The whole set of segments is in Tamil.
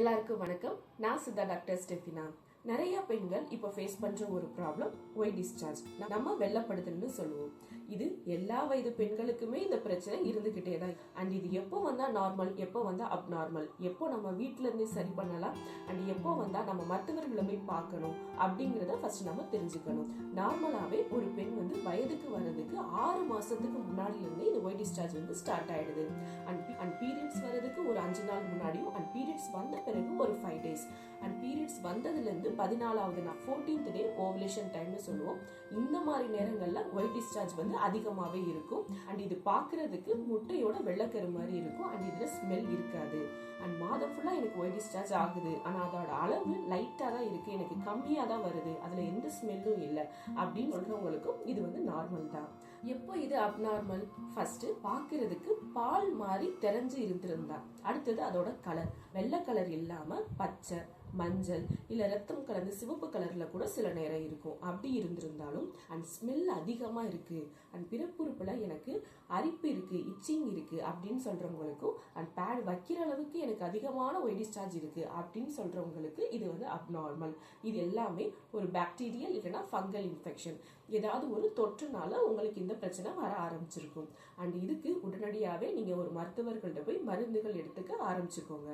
எல்லாருக்கும் வணக்கம். நான் சித்தா டாக்டர் ஸ்டெஃபினா. நிறைய பெண்கள் இப்போ ஃபேஸ் பண்ற ஒரு ப்ராப்ளம் ஒய் டிஸ்சார்ஜ் நம்ம வெள்ளப்படுதுன்னு சொல்லுவோம். இது எல்லா வயது பெண்களுக்குமே இந்த பிரச்சனை இருந்துகிட்டே தான் அண்ட் இது எப்போ வந்தா நார்மல் எப்போ வந்தா அப் நார்மல் எப்போ நம்ம வீட்ல இருந்து சரி பண்ணலாம்? அண்ட் எப்போ வந்தா நம்ம மருத்துவர்களை போய் பார்க்கணும்? அப்படிங்கறத ஃபர்ஸ்ட் நம்ம தெரிஞ்சுக்கணும். நார்மலாவே ஒரு பெண் வந்து வயதுக்கு வர்றதுக்கு ஆறு மாசத்துக்கு முன்னாடி இருந்து இந்த ஒய் டிஸ்சார்ஜ் வந்து ஸ்டார்ட் ஆயிடுது. அண்ட் அண்ட் பீரியட்ஸ் வர்றதுக்கு அஞ்சு நாள் முன்னாடியும் அண்ட் பீரியட்ஸ் வந்த பிறகு ஒரு ஃபைவ் டேஸ் அண்ட் பீரியட்ஸ் வந்ததுலேருந்து பதினாலாவது நான் ஃபோர்டீன்த் டே ஓவலேஷன் டைம்னு சொல்லுவோம். இந்த மாதிரி நேரங்களில் ஒயிட் டிஸ்சார்ஜ் வந்து அதிகமாகவே இருக்கும். அண்ட் இது பார்க்குறதுக்கு முட்டையோட வெள்ளக்கரு மாதிரி இருக்கும். அண்ட் இதில் ஸ்மெல் இருக்காது. அண்ட் மாதம் ஃபுல்லாக எனக்கு ஒயிட் டிஸ்சார்ஜ் ஆகுது. ஆனால் அதோட அளவு லைட்டாக தான் இருக்குது எனக்கு கம்மியாக தான் வருது. அதில் எந்த ஸ்மெல்லும் இல்லை. அப்படின்னு சொல்கிறவங்களுக்கும் இது வந்து நார்மல் தான். எப்போ இது அப்நார்மல் ஃபஸ்ட்டு பார்க்குறதுக்கு பால் மாதிரி தெரிஞ்சு இருந்திருந்தா. அடுத்தது அதோட கலர் வெள்ளை கலர் இல்லாம பச்சை. மஞ்சள் இல்லை ரத்தம் கலந்து சிவப்பு கலரில் கூட சில நேரம் இருக்கும். அப்படி இருந்திருந்தாலும் அண்ட் ஸ்மெல் அதிகமாக இருக்குது அண்ட் பிறப்புறுப்பில் எனக்கு அரிப்பு இருக்குது இச்சிங் இருக்குது அப்படின்னு சொல்கிறவங்களுக்கும் அண்ட் பேட் வைக்கிற அளவுக்கு எனக்கு அதிகமான ஒய் டிஸ்சார்ஜ் இருக்குது அப்படின்னு சொல்கிறவங்களுக்கு இது வந்து அப்நார்மல் இது எல்லாமே ஒரு பாக்டீரியல் இல்லைன்னா ஃபங்கல் இன்ஃபெக்ஷன் ஏதாவது ஒரு தொற்றுனால உங்களுக்கு இந்த பிரச்சனை வர ஆரம்பிச்சிருக்கும். அண்ட் இதுக்கு உடனடியாகவே நீங்கள் ஒரு மருத்துவர்கள்ட்ட போய் மருந்துகள் எடுத்துக்க ஆரம்பிச்சுக்கோங்க.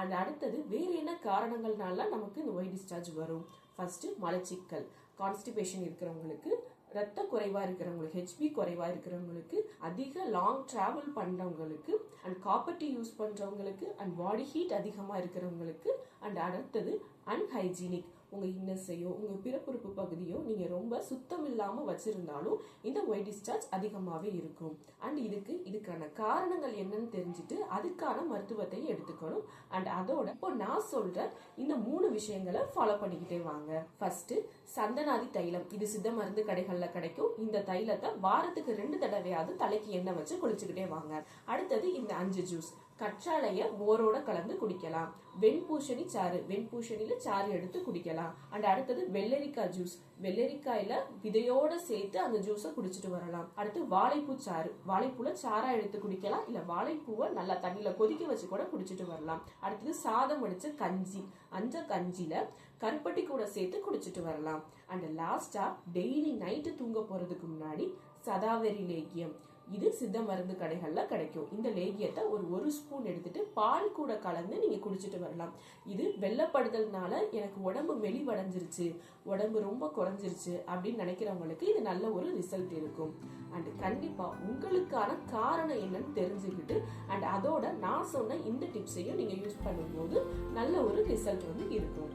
அண்ட் அடுத்தது வேறு என்ன காரணங்கள் இதனால நமக்கு இந்த ஒய் டிஸ்சார்ஜ் வரும். ஃபர்ஸ்ட் மலச்சிக்கல். கான்ஸ்டிபேஷன் இருக்கிறவங்களுக்கு ரத்த குறைவா இருக்கிறவங்களுக்கு ஹெச்பி குறைவா இருக்கிறவங்களுக்கு அதிக லாங் டிராவல் பண்றவங்களுக்கு அண்ட் காப்பர்ட்டி யூஸ் பண்றவங்களுக்கு அண்ட் பாடி ஹீட் அதிகமா இருக்கிறவங்களுக்கு அண்ட் அடுத்தது அன்ஹைஜீனிக் உங்கள் இன்னஸையோ உங்கள் பிறப்புறுப்பு பகுதியோ நீங்கள் ரொம்ப சுத்தம் இல்லாமல் வச்சுருந்தாலும் இந்த ஒயிட் டிஸ்சார்ஜ் அதிகமாகவே இருக்கும். அண்ட் இதுக்கு இதுக்கான காரணங்கள் என்னன்னு தெரிஞ்சுட்டு அதுக்கான மருத்துவத்தை எடுத்துக்கணும். அண்ட் அதோட இப்போ நான் சொல்கிற இந்த மூணு விஷயங்களை ஃபாலோ பண்ணிக்கிட்டே வாங்க. ஃபர்ஸ்ட் சந்தனாதி தைலம். இது சித்த மருந்து கடைகளில் கிடைக்கும். இந்த தைலத்தை வாரத்துக்கு ரெண்டு தடவையாவது தலைக்கு எண்ணெய் வச்சு குளிச்சுக்கிட்டே வாங்க. அடுத்தது இந்த அஞ்சு ஜூஸ் கற்றாழைய மோரோட கலந்து குடிக்கலாம். வெண்பூஷணி சாறு. வெண்பூஷணியில சாறு எடுத்து குடிக்கலாம். அண்ட் அடுத்தது வெள்ளரிக்காய் ஜூஸ் வெள்ளரிக்காயில விதையோட சேர்த்து அந்த ஜூஸை குடிச்சிட்டு வரலாம். அடுத்து வாழைப்பூ சாறு. வாழைப்பூல சாரா எடுத்து குடிக்கலாம். இல்ல வாழைப்பூவை நல்லா தண்ணியில கொதிக்க வச்சு கூட குடிச்சிட்டு வரலாம். அடுத்தது சாதம் அடிச்ச கஞ்சி. அந்த கஞ்சியில கருப்பட்டி கூட சேர்த்து குடிச்சிட்டு வரலாம். அண்ட் லாஸ்டா டெய்லி நைட்டு தூங்க போறதுக்கு முன்னாடி சதாவரி லேக்கியம். இது சித்த மருந்து கடைகளில் கிடைக்கும். இந்த லேகியத்தை ஒரு ஒரு ஸ்பூன் எடுத்துட்டு பால் கூட கலந்து நீங்கள் குடிச்சிட்டு வரலாம். இது வெள்ளப்படுதல்னால எனக்கு உடம்பு மெலிவடைஞ்சிருச்சு உடம்பு ரொம்ப குறைஞ்சிருச்சு அப்படின்னு நினைக்கிறவங்களுக்கு இது நல்ல ஒரு ரிசல்ட் இருக்கும். அண்ட் கண்டிப்பாக உங்களுக்கான காரணம் என்னன்னு தெரிஞ்சுக்கிட்டு அண்ட் அதோட நான் சொன்ன இந்த டிப்ஸையும் நீங்கள் யூஸ் பண்ணும்போது நல்ல ஒரு ரிசல்ட் வந்து இருக்கும்.